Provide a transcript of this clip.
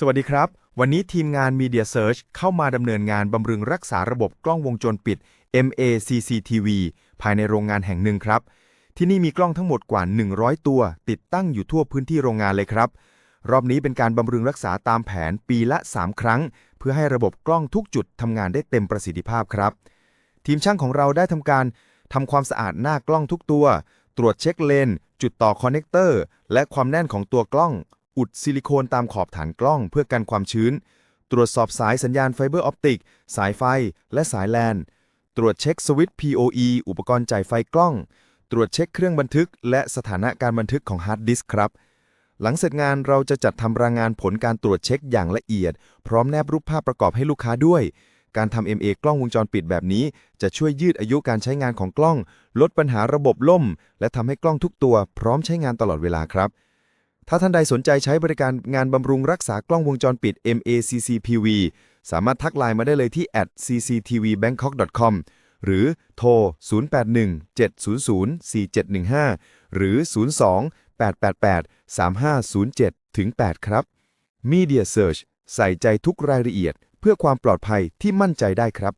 สวัสดีครับ วันนี้ทีมงาน Media Search เข้ามาดำเนินงานบำรุงรักษาระบบกล้องวงจรปิด MACCTV ภายในโรงงานแห่งหนึ่งครับ ที่นี่มีกล้องทั้งหมดกว่า 100 ตัว ติดตั้งอยู่ทั่วพื้นที่โรงงานเลยครับ รอบนี้เป็นการบำรุงรักษาตามแผนปีละ 3 ครั้ง เพื่อให้ระบบกล้องทุกจุดทำงานได้เต็มประสิทธิภาพครับ ทีมช่างของเราได้ทำการทำความสะอาดหน้ากล้องทุกตัว ตรวจเช็คเลน จุดต่อคอนเนคเตอร์ และความแน่นของตัวกล้อง อุดซิลิโคนตามขอบฐานกล้องเพื่อกันความชื้น ตรวจสอบสายสัญญาณไฟเบอร์ออปติก สายไฟ และสายแลน ตรวจเช็คสวิตช์ PoE อุปกรณ์จ่ายไฟกล้อง ตรวจเช็คเครื่องบันทึก และสถานะการบันทึกของฮาร์ดดิสก์ครับ หลังเสร็จงานเราจะจัดทำรายงานผลการตรวจเช็คอย่างละเอียด พร้อมแนบรูปภาพประกอบให้ลูกค้าด้วยการทำ MA กล้องวงจรปิดแบบนี้ จะช่วยยืดอายุการใช้งานของกล้อง ลดปัญหาระบบล่ม และทำให้กล้องทุกตัวพร้อมใช้งานตลอดเวลาครับ ถ้าท่านใดสนใจใช้บริการงานบำรุงรักษากล้องวงจรปิด MACCPV สามารถทักไลน์มาได้เลยที่ @cctvbangkok.com หรือโทร 081-700-4715 หรือ 02-888-3507ถึง8ครับ Media Search ใส่ใจทุกรายละเอียด เพื่อความปลอดภัยที่มั่นใจได้ครับ